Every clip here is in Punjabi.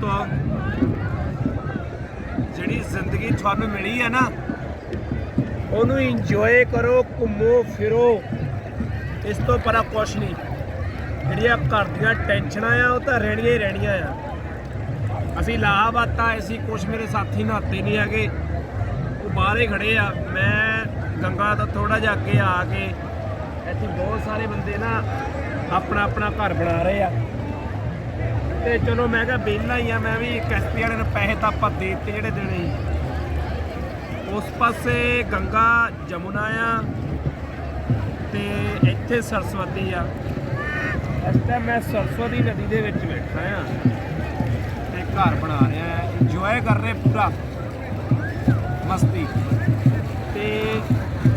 ਤੋਂ ਜਿਹੜੀ ਜ਼ਿੰਦਗੀ ਤੁਹਾਨੂੰ ਮਿਲੀ ਹੈ ਨਾ, ਉਹਨੂੰ ਇੰਜੋਏ ਕਰੋ, ਘੁੰਮੋ, ਫਿਰੋ। ਇਸ ਤੋਂ ਪਰਾਂ ਕੁਛ ਨਹੀਂ। ਜਿਹੜੀਆਂ ਘਰ ਦੀਆਂ ਟੈਨਸ਼ਨਾਂ ਆ, ਉਹ ਤਾਂ ਰਹਿਣੀਆਂ ਹੀ ਰਹਿਣੀਆਂ ਆ। ਅਸੀਂ ਲਾਹਾਬਾਦ ਬਾਤਾਂ ਅਸੀਂ ਕੁਛ ਮੇਰੇ ਸਾਥੀ ਨਹਾਤੇ ਨਹੀਂ ਹੈਗੇ। ਉਹ ਬਾਹਰੇ ਖੜੇ ਆ। ਮੈਂ ਗੰਗਾ ਤੋਂ ਥੋੜਾ ਜਿਹਾ ਅੱਗੇ ਆ ਕੇ ਇੱਥੇ ਬਹੁਤ ਸਾਰੇ ਬੰਦੇ ਨਾ ਆਪਣਾ ਆਪਣਾ ਘਰ ਬਣਾ ਰਹੇ ਆ। ਤੇ ਚਲੋ ਮੈਂ ਕਿਹਾ ਵਿਹਲਾ ਹੀ ਆ, ਮੈਂ ਵੀ ਕਿਸ਼ਤੀ ਵਾਲੇ ਨੂੰ ਪੈਸੇ ਤਾਂ ਆਪਾਂ ਦੇ ਦਿੱਤੇ ਜਿਹੜੇ ਦੇਣੇ ਸੀ। ਉਸ ਪਾਸੇ ਗੰਗਾ ਜਮੁਨਾ ਆ ਤੇ ਇੱਥੇ ਸਰਸਵਤੀ ਆ। ਇਸ ਟਾਈਮ ਮੈਂ ਸਰਸਵਤੀ ਨਦੀ ਦੇ ਵਿੱਚ ਬੈਠਾ ਆ ਤੇ ਘਰ ਬਣਾ ਰਿਹਾ ਆ। ਇੰਜੋਏ ਕਰ ਰਹੇ ਪੂਰਾ। ਮਸਤੀ। ਤੇ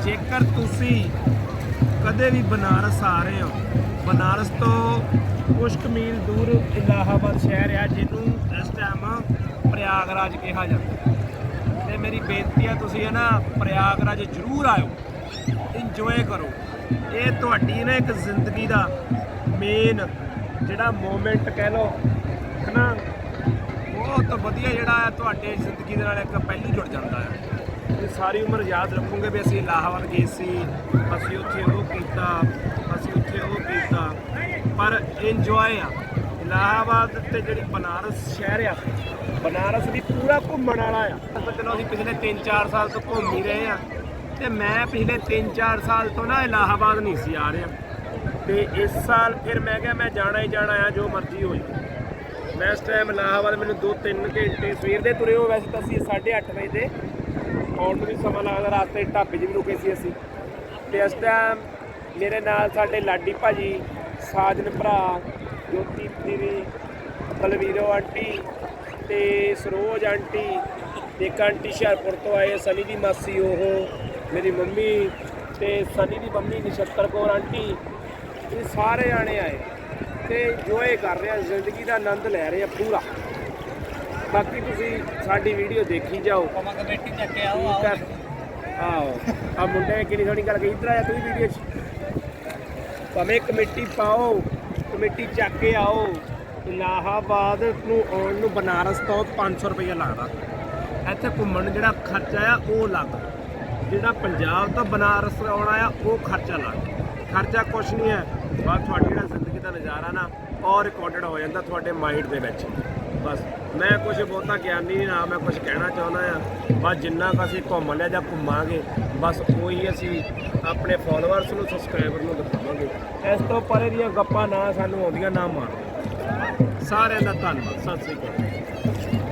ਜੇਕਰ ਤੁਸੀਂ ਕਦੇ ਵੀ ਬਨਾਰਸ ਆ ਰਹੇ ਹੋ, ਬਨਾਰਸ ਤੋਂ ਕੁਝ ਕੁ ਮੀਲ ਦੂਰ ਇਲਾਹਾਬਾਦ ਸ਼ਹਿਰ ਆ, ਜਿਹਨੂੰ ਇਸ ਟਾਈਮ ਪ੍ਰਯਾਗਰਾਜ ਕਿਹਾ ਜਾਂਦਾ ਤੇ ਮੇਰੀ ਬੇਨਤੀ ਆ, ਤੁਸੀਂ ਹੈ ਨਾ ਪ੍ਰਯਾਗਰਾਜ ਜ਼ਰੂਰ ਆਇਓ। ਇੰਜੋਏ ਕਰੋ। ਇਹ ਤੁਹਾਡੀ ਨਾ ਇੱਕ ਜ਼ਿੰਦਗੀ ਦਾ ਮੇਨ ਜਿਹੜਾ ਮੂਮੈਂਟ ਕਹਿ ਲਓ ਹੈ ਨਾ ਬਹੁਤ ਵਧੀਆ ਜਿਹੜਾ ਹੈ ਤੁਹਾਡੇ ਜ਼ਿੰਦਗੀ ਦੇ ਨਾਲ ਇੱਕ ਪਹਿਲੂ ਜੁੜ ਜਾਂਦਾ ਹੈ। ਇਹ ਸਾਰੀ ਉਮਰ ਯਾਦ ਰੱਖੋਗੇ ਵੀ ਅਸੀਂ ਇਲਾਹਾਬਾਦ ਗਏ ਸੀ, ਅਸੀਂ ਉੱਥੇ ਉਹ ਕੀਤਾ, ਅਸੀਂ ਇੰਜੋਏ ਆ। ਇਲਾਹਾਬਾਦ ਤੇ ਜਿਹੜੀ ਬਨਾਰਸ ਸ਼ਹਿਰ ਆ, ਬਨਾਰਸ ਵੀ ਪੂਰਾ ਘੁੰਮਣ ਵਾਲਾ ਆ। ਮਤਲਬ ਅਸੀਂ ਪਿਛਲੇ 3-4 ਸਾਲ ਤੋਂ ਘੁੰਮ ਹੀ ਰਹੇ ਆ। ਤੇ ਮੈਂ ਪਿਛਲੇ 3-4 ਸਾਲ ਤੋਂ ਨਾ ਇਲਾਹਾਬਾਦ ਨਹੀਂ ਸੀ ਆ ਰਿਹਾ। ਤੇ ਇਸ ਸਾਲ ਫਿਰ ਮੈਂ ਕਿਹਾ ਮੈਂ ਜਾਣਾ ਹੀ ਜਾਣਾ ਆ, ਜੋ ਮਰਜ਼ੀ ਹੋਏ। ਮੈਂ ਇਸ ਟਾਈਮ ਇਲਾਹਾਬਾਦ ਮੈਨੂੰ 2-3 ਘੰਟੇ ਸਵੇਰ ਦੇ ਤੁਰੇ ਹੋ। ਵੈਸੇ ਤਾਂ ਅਸੀਂ 8:30 ਵਜੇ ਦੇ ਆਉਣ ਨੂੰ ਵੀ ਸਮਾਂ ਲੱਗਦਾ, ਰਾਸਤੇ 'ਚ ਢਾਬੇ 'ਚ ਵੀ ਰੁਕੇ ਸੀ ਅਸੀਂ। ਤੇ ਇਸ ਟਾਈਮ ਮੇਰੇ ਨਾਲ ਸਾਡੇ ਲਾਡੀ ਭਾਜੀ ਸਾਜਨ ਭਰਾ ਜੋਤੀ ਦੀਦੀ ਬਲਵੀਰੋ ਆਂਟੀ ਤੇ ਸਰੋਜ ਆਂਟੀ ਤੇ ਇੱਕ ਆਂਟੀ ਹੁਸ਼ਿਆਰਪੁਰ ਤੋਂ ਆਏ ਸਨੀ ਦੀ ਮਾਸੀ ਉਹ ਮੇਰੀ ਮੰਮੀ ਤੇ ਸਨੀ ਦੀ ਮੰਮੀ ਨਛੱਤਰ ਕੌਰ ਆਂਟੀ ਇਹ ਸਾਰੇ ਜਾਣੇ ਆਏ ਤੇ ਇੰਜੋਏ ਕਰ ਰਹੇ ਆ ਜ਼ਿੰਦਗੀ ਦਾ ਆਨੰਦ ਲੈ ਰਹੇ ਆ ਪੂਰਾ। ਬਾਕੀ ਤੁਸੀਂ ਸਾਡੀ ਵੀਡੀਓ ਦੇਖੀ ਜਾਓ। ਕਮਾ ਕਮੇਟੀ ਚੱਕ ਕੇ ਆਓ ਆ। ਮੁੰਡੇ ਕਿੰਨੀ ਸੋਹਣੀ ਗੱਲ ਕਹੀ ਇਧਰ ਆਇਆ ਤੁਸੀਂ ਵੀਡੀਓ 'ਚ। ਭਾਵੇਂ ਕਮੇਟੀ ਪਾਓ, ਕਮੇਟੀ ਚੱਕ ਕੇ ਆਓ, ਇਲਾਹਾਬਾਦ ਨੂੰ ਆਉਣ ਨੂੰ ਬਨਾਰਸ ਤੋਂ 500 ਰੁਪਏ ਲੱਗਦਾ। ਇੱਥੇ ਘੁੰਮਣ ਨੂੰ ਜਿਹੜਾ ਖਰਚਾ ਆ, ਉਹ ਲੱਗ ਜਿਹੜਾ ਪੰਜਾਬ ਤੋਂ ਬਨਾਰਸ ਆਉਣਾ ਆ ਉਹ ਖਰਚਾ ਲੱਗ ਖਰਚਾ ਕੁਛ ਨਹੀਂ ਹੈ। ਬਸ ਤੁਹਾਡੀ ਜਿਹੜਾ ਜ਼ਿੰਦਗੀ ਦਾ ਨਜ਼ਾਰਾ ਨਾ, ਉਹ ਰਿਕਾਰਡਡ ਹੋ ਜਾਂਦਾ ਤੁਹਾਡੇ ਮਾਈਂਡ ਦੇ ਵਿੱਚ। ਬਸ। ਮੈਂ ਕੁਝ ਬਹੁਤਾ ਗਿਆਨੀ ਨਹੀਂ ਨਾ ਮੈਂ ਕੁਝ ਕਹਿਣਾ ਚਾਹੁੰਦਾ ਆ ਬਸ ਜਿੰਨਾ ਕੁ ਅਸੀਂ ਘੁੰਮ ਲਿਆ ਜਾਂ ਘੁੰਮਾਂਗੇ, ਬਸ ਉਹੀ ਅਸੀਂ ਆਪਣੇ ਫਾਲੋਅਰਸ ਨੂੰ ਸਬਸਕ੍ਰਾਈਬਰ ਨੂੰ ਦਿਖਾਵਾਂਗੇ। ਇਸ ਤੋਂ ਪਰੇ ਦੀਆਂ ਗੱਪਾਂ ਨਾ ਸਾਨੂੰ ਆਉਂਦੀਆਂ, ਨਾ ਮਾਰੋ ਸਾਰਿਆਂ ਦਾ ਧੰਨਵਾਦ। ਸਤਿ ਸ੍ਰੀ ਅਕਾਲ।